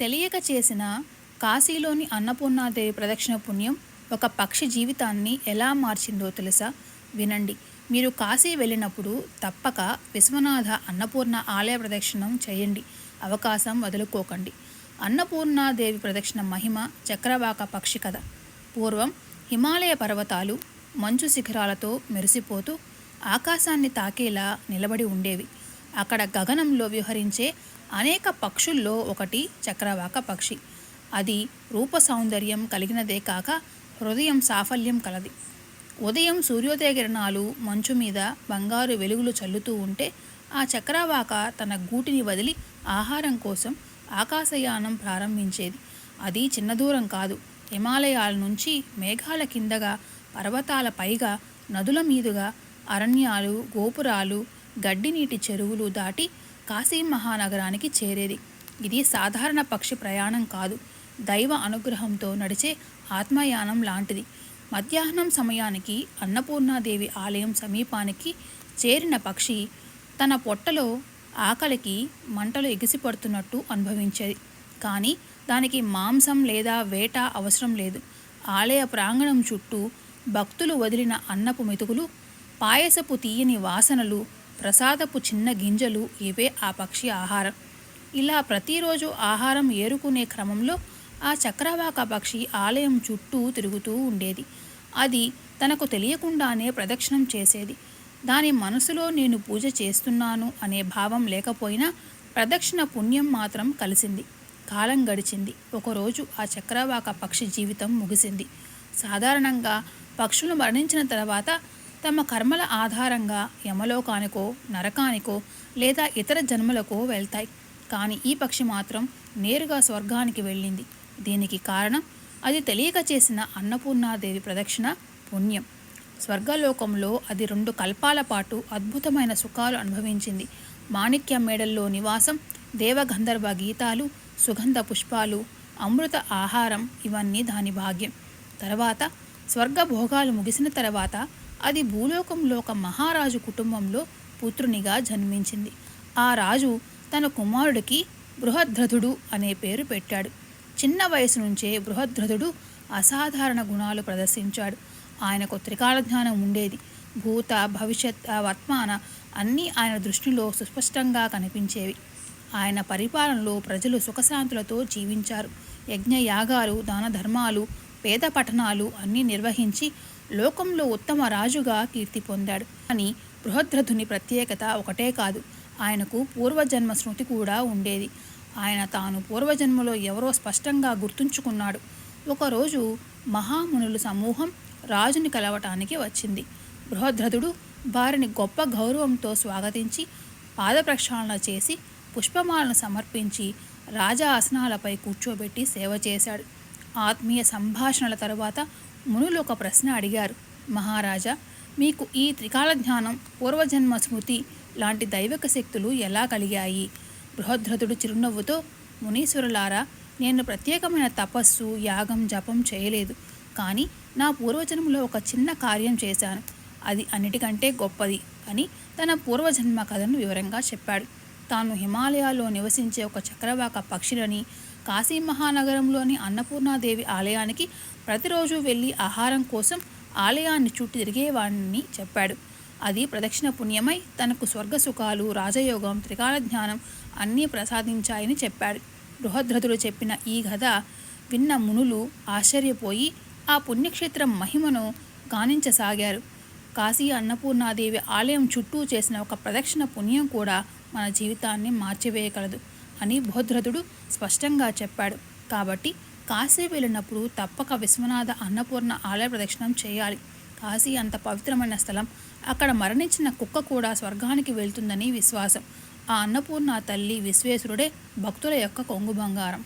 తెలియక చేసిన కాశీలోని అన్నపూర్ణాదేవి ప్రదక్షిణ పుణ్యం ఒక పక్షి జీవితాన్ని ఎలా మార్చిందో తెలుసా? వినండి. మీరు కాశీ వెళ్ళినప్పుడు తప్పక విశ్వనాథ అన్నపూర్ణ ఆలయ ప్రదక్షిణం చేయండి. అవకాశం వదులుకోకండి. అన్నపూర్ణాదేవి ప్రదక్షిణ మహిమ చక్రవాక పక్షి కథ. పూర్వం హిమాలయ పర్వతాలు మంచు శిఖరాలతో మెరిసిపోతూ ఆకాశాన్ని తాకేలా నిలబడి ఉండేవి. అక్కడ గగనంలో విహరించే అనేక పక్షుల్లో ఒకటి చక్రవాక పక్షి. అది రూప సౌందర్యం కలిగినదే కాక హృదయం సాఫల్యం కలది. ఉదయం సూర్యోదయ కిరణాలు మంచు మీద బంగారు వెలుగులు చల్లుతూ ఉంటే ఆ చక్రవాక తన గూటిని వదిలి ఆహారం కోసం ఆకాశయానం ప్రారంభించేది. అది చిన్న దూరం కాదు. హిమాలయాల నుంచి మేఘాల కిందగా పర్వతాల పైగా నదుల మీదుగా అరణ్యాలు గోపురాలు గడ్డి నీటి చెరువులు దాటి కాశీ మహానగరానికి చేరేది. ఇది సాధారణ పక్షి ప్రయాణం కాదు. దైవ అనుగ్రహంతో నడిచే ఆత్మయానం లాంటిది. మధ్యాహ్నం సమయానికి అన్నపూర్ణాదేవి ఆలయం సమీపానికి చేరిన పక్షి తన పొట్టలో ఆకలికి మంటలు ఎగిసిపడుతున్నట్టు అనుభవించేది. కానీ దానికి మాంసం లేదా వేట అవసరం లేదు. ఆలయ ప్రాంగణం చుట్టూ భక్తులు వదిలిన అన్నపు మెతుకులు పాయసపు తీయని వాసనలు ప్రసాదపు చిన్న గింజలు ఇవే ఆ పక్షి ఆహారం. ఇలా ప్రతిరోజు ఆహారం ఏరుకునే క్రమంలో ఆ చక్రవాక పక్షి ఆలయం చుట్టూ తిరుగుతూ ఉండేది. అది తనకు తెలియకుండానే ప్రదక్షిణం చేసేది. దాని మనసులో నేను పూజ చేస్తున్నాను అనే భావం లేకపోయినా ప్రదక్షిణ పుణ్యం మాత్రం కలిసింది. కాలం గడిచింది. ఒకరోజు ఆ చక్రవాక పక్షి జీవితం ముగిసింది. సాధారణంగా పక్షులు మరణించిన తర్వాత తమ కర్మల ఆధారంగా యమలోకానికో నరకానికో లేదా ఇతర జన్మలకో వెళ్తాయి. కానీ ఈ పక్షి మాత్రం నేరుగా స్వర్గానికి వెళ్ళింది. దీనికి కారణం అది తెలియక చేసిన అన్నపూర్ణాదేవి ప్రదక్షిణ పుణ్యం. స్వర్గలోకంలో అది రెండు కల్పాల పాటు అద్భుతమైన సుఖాలు అనుభవించింది. మాణిక్య మేడల్లో నివాసం దేవగంధర్వ గీతాలు సుగంధ పుష్పాలు అమృత ఆహారం ఇవన్నీ దాని భాగ్యం. తర్వాత స్వర్గ భోగాలు ముగిసిన తర్వాత అది భూలోకంలో ఒక మహారాజు కుటుంబంలో పుత్రునిగా జన్మించింది. ఆ రాజు తన కుమారుడికి బృహద్రథుడు అనే పేరు పెట్టాడు. చిన్న వయసు నుంచే బృహద్రథుడు అసాధారణ గుణాలు ప్రదర్శించాడు. ఆయనకు త్రికాల జ్ఞానం ఉండేది. భూత భవిష్యత్ వర్తమాన అన్నీ ఆయన దృష్టిలో సుస్పష్టంగా కనిపించేవి. ఆయన పరిపాలనలో ప్రజలు సుఖశాంతులతో జీవించారు. యజ్ఞ యాగాలు దాన ధర్మాలు పేద పట్టణాలు అన్నీ నిర్వహించి లోకంలో ఉత్తమ రాజుగా కీర్తి పొందాడు. కానీ బృహద్రథుని ప్రత్యేకత ఒకటే కాదు ఆయనకు పూర్వజన్మ స్మృతి కూడా ఉండేది. ఆయన తాను పూర్వజన్మలో ఎవరో స్పష్టంగా గుర్తుంచుకున్నాడు. ఒకరోజు మహామునుల సమూహం రాజుని కలవటానికి వచ్చింది. బృహద్రథుడు వారిని గొప్ప గౌరవంతో స్వాగతించి పాదప్రక్షాళన చేసి పుష్పమాలను సమర్పించి రాజా ఆసనాలపై కూర్చోబెట్టి సేవ చేశాడు. ఆత్మీయ సంభాషణల తరువాత మునులు ఒక ప్రశ్న అడిగారు. మహారాజా మీకు ఈ త్రికాల జ్ఞానం పూర్వజన్మ స్మృతి లాంటి దైవిక శక్తులు ఎలా కలిగాయి? బృహద్రథుడు చిరునవ్వుతో మునీశ్వరులారా నేను ప్రత్యేకమైన తపస్సు యాగం జపం చేయలేదు. కానీ నా పూర్వజన్మలో ఒక చిన్న కార్యం చేశాను. అది అన్నిటికంటే గొప్పది అని తన పూర్వజన్మ కథను వివరంగా చెప్పాడు. తాను హిమాలయాల్లో నివసించే ఒక చక్రవాక పక్షిలని కాశీ మహానగరంలోని అన్నపూర్ణాదేవి ఆలయానికి ప్రతిరోజు వెళ్ళి ఆహారం కోసం ఆలయాన్ని చుట్టూ తిరిగేవాడిని చెప్పాడు. అది ప్రదక్షిణ పుణ్యమై తనకు స్వర్గ సుఖాలు రాజయోగం త్రికాల జ్ఞానం అన్నీ ప్రసాదించాయని చెప్పాడు. బృహద్రథుడు చెప్పిన ఈ కథ విన్న మునులు ఆశ్చర్యపోయి ఆ పుణ్యక్షేత్రం మహిమను గానించసాగారు. కాశీ అన్నపూర్ణాదేవి ఆలయం చుట్టూ చేసిన ఒక ప్రదక్షిణ పుణ్యం కూడా మన జీవితాన్ని మార్చివేయగలదు. అని భోద్రదుడు స్పష్టంగా చెప్పాడు. కాబట్టి కాశీ వెళ్ళినప్పుడు తప్పక విశ్వనాథ అన్నపూర్ణ ఆలయ ప్రదక్షిణం చేయాలి. కాశీ అంత పవిత్రమైన స్థలం. అక్కడ మరణించిన కుక్క కూడా స్వర్గానికి వెళ్తుందని విశ్వాసం. ఆ అన్నపూర్ణ తల్లి విశ్వేశ్వరుడే భక్తుల యొక్క కొంగు బంగారం.